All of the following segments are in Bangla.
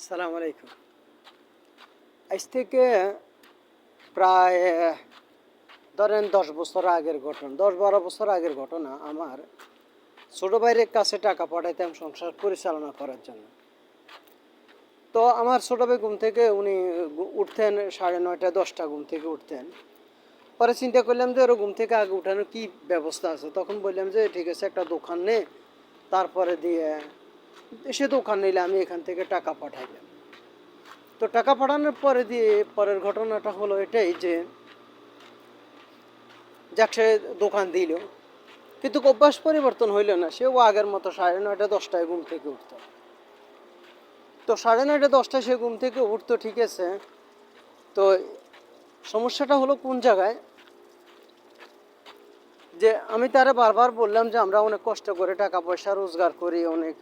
আসসালামু আলাইকুম। আজ থেকে প্রায়, ধরেন দশ বছর আগের ঘটনা, দশ বারো বছর আগের ঘটনা আমার ছোটো ভাইয়ের কাছে টাকা পাঠাইতাম সংসার পরিচালনা করার জন্য। তো আমার ছোটো ভাই ঘুম থেকে উনি উঠতেন সাড়ে নয়টা, দশটা ঘুম থেকে উঠতেন। পরে চিন্তা করলাম যে ওর ঘুম থেকে আগে উঠানোর কী ব্যবস্থা আছে? তখন বললাম যে, ঠিক আছে, একটা দোকান নে, তারপরে দিয়ে সে দোকান নিলে আমি এখান থেকে টাকা পাঠাইলাম। তো টাকা পাঠানোর পরে দিয়ে পরের ঘটনাটা হলো এটাই যে, যাক সে দোকান দিল। কিন্তু অভ্যাস পরিবর্তন হইল না, সেও আগের মতো সাড়ে নয়টা, দশটায় ঘুম থেকে উঠতো। তো সাড়ে নয়টা, দশটায় সে ঘুম থেকে উঠতো, ঠিক আছে। তো সমস্যাটা হলো কোন জায়গায়? যে আমি তারা বারবার বললাম যে আমরা অনেক কষ্ট করে টাকা পয়সা রোজগার করি, অনেক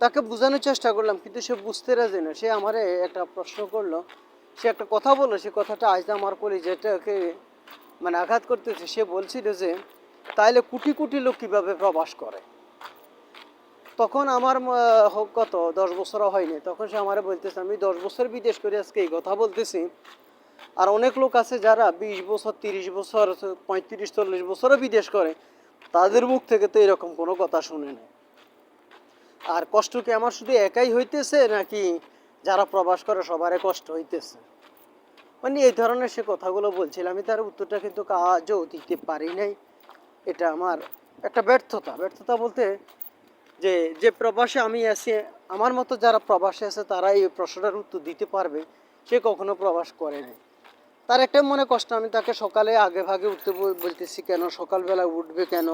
তাকে বোঝানোর চেষ্টা করলাম, কিন্তু সে বুঝতে রাজি না। সে আমারে একটা প্রশ্ন করল। সে একটা কথা বলল, সে কথাটা আজ আমার কলি যেটাকে মানে আঘাত করতেছে। সে বলছিল যে, তাইলে কোটি কোটি লোক কীভাবে প্রবাস করে? তখন আমার হোক কত, দশ বছরও হয়নি। তখন সে আমারে বলতেছে, আমি দশ বছর বিদেশ করে আজকে এই কথা বলতেছি। আর অনেক লোক আছে যারা বিশ বছর, তিরিশ বছর, পঁয়ত্রিশ, চল্লিশ বছরও বিদেশ করে। তাদের মুখ থেকে তো এরকম কোনো কথা শুনে নেই। আর কষ্ট কি আমার শুধু একাই হইতেছে নাকি যারা প্রবাস করে সবারই কষ্ট হইতেছে? মানে এই ধরনের সে কথাগুলো বলছিল আমি তার উত্তরটা কিন্তু কাজও দিতে পারি নাই। এটা আমার একটা ব্যর্থতা। ব্যর্থতা বলতে যে যে প্রবাসে আমি আছি, আমার মতো যারা প্রবাসে আছে তারা এই প্রশ্নটার উত্তর দিতে পারবে, সে কখনো প্রবাস করে নাই। তার একটা মনে কষ্ট, আমি তাকে সকালে আগে ভাগে উঠতে বলতেছি কেন? সকালবেলা উঠবে কেন?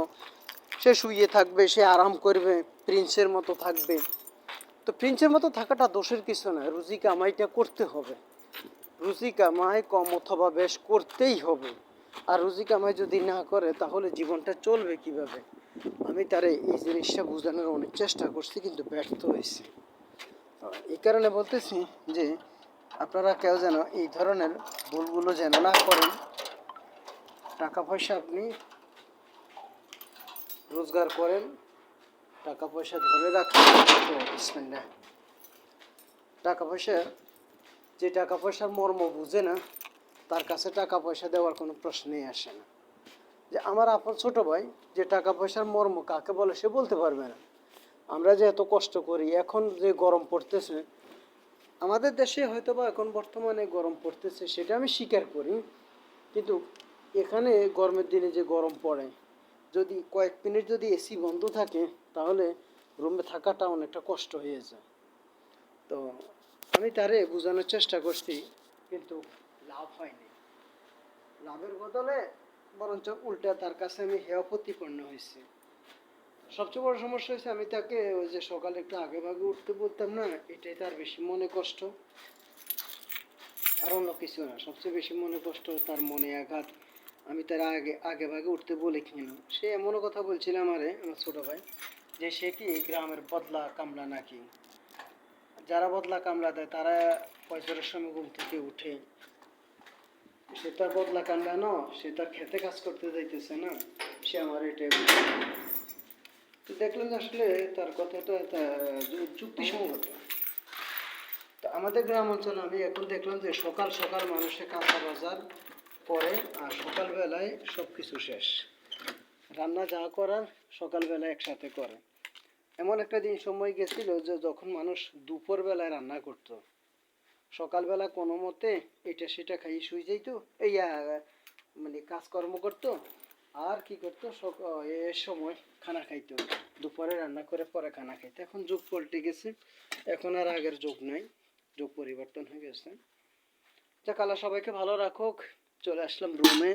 সে শুয়ে থাকবে, সে আরাম করবে, প্রিন্সের মতো থাকবে। তো প্রিন্সের মতো থাকাটা দোষের কিছু না রুজি কামাইটা করতে হবে। রুজি কামাই কম অথবা বেশ করতেই হবে। আর রুজি কামাই যদি না করে, তাহলে জীবনটা চলবে কীভাবে? আমি তারে এই জিনিসটা বোঝানোর অনেক চেষ্টা করছি, কিন্তু ব্যর্থ হয়েছি। এই কারণে বলতেছি যে, আপনারা কেউ যেন এই ধরনের ভুলগুলো যেন না করেন, টাকা পয়সা আপনি রোজগার করেন টাকা পয়সা ধরে রাখেন। বিসমিল্লাহ। টাকা পয়সা যে টাকা পয়সার মর্ম বুঝে না, তার কাছে টাকা পয়সা দেওয়ার কোনো প্রশ্নই আসে না। যে আমার আপন ছোট ভাই, যে টাকা পয়সার মর্ম কাকে বলে সে বলতে পারবে না। আমরা যে এত কষ্ট করি, এখন যে গরম পড়তেছে, আমাদের দেশে হয়তো বা এখন বর্তমানে গরম পড়তেছে, সেটা আমি স্বীকার করি। কিন্তু এখানে গরমের দিনে যে গরম পড়ে যদি কয়েক মিনিট যদি এসি বন্ধ থাকে, তাহলে রুমে থাকাটা অনেকটা কষ্ট হয়ে যায়। তো আমি তারে বোঝানোর চেষ্টা করছি, কিন্তু লাভ হয়নি। লাভের বদলে বরঞ্চ উল্টা তার কাছে আমি হেয় প্রতিপন্ন হয়েছি। সবচেয়ে বড় সমস্যা হয়েছে, আমি তাকে ওই যে সকালে একটু আগে ভাগে উঠতে বলতাম না, এটাই তার বেশি মনে কষ্ট। আর অন্য কিছু না, সবচেয়ে বেশি মনে কষ্ট তার মনে আঘাত আমি তার আগে আগে ভাগে উঠতে বলে কেন সে এমনও কথা বলছিল আমারে, আমার ছোট ভাই, যে সে কি গ্রামের বদলা কামলা নাকি? যারা বদলা কামলা দেয়, তারা পয়সার সময় ঘুম থেকে উঠে। সে তার বদলা কামলা না, সে তার খেতে কাজ করতে যাইতেছে না। সে আমার। তো দেখলেন যে আসলে তার কথাটা যুক্তিসঙ্গত। আমাদের গ্রাম অঞ্চলে আমি এখন দেখলাম যে সকাল সকাল মানুষের কাঁচা বাজার করে আর সকালবেলায় সব কিছু শেষ। রান্না যা করার সকালবেলায় একসাথে করে। এমন একটা দিন সময় গেছিল যে যখন মানুষ দুপুর বেলায় রান্না করত। সকালবেলা কোনো মতে এটা সেটা খাইয়ে শুয়ে যাইতো, এই মানে কাজকর্ম করতো, আর কি করতো এ সময় খানা খাইতো। দুপুরে রান্না করে পরে খানা খাইতো। এখন যুগ পাল্টে গেছে, এখন আর আগের যুগ নাই, যুগ পরিবর্তন হয়ে গেছে। যা কালা সবাইকে ভালো রাখুক। চলে আসলাম রুমে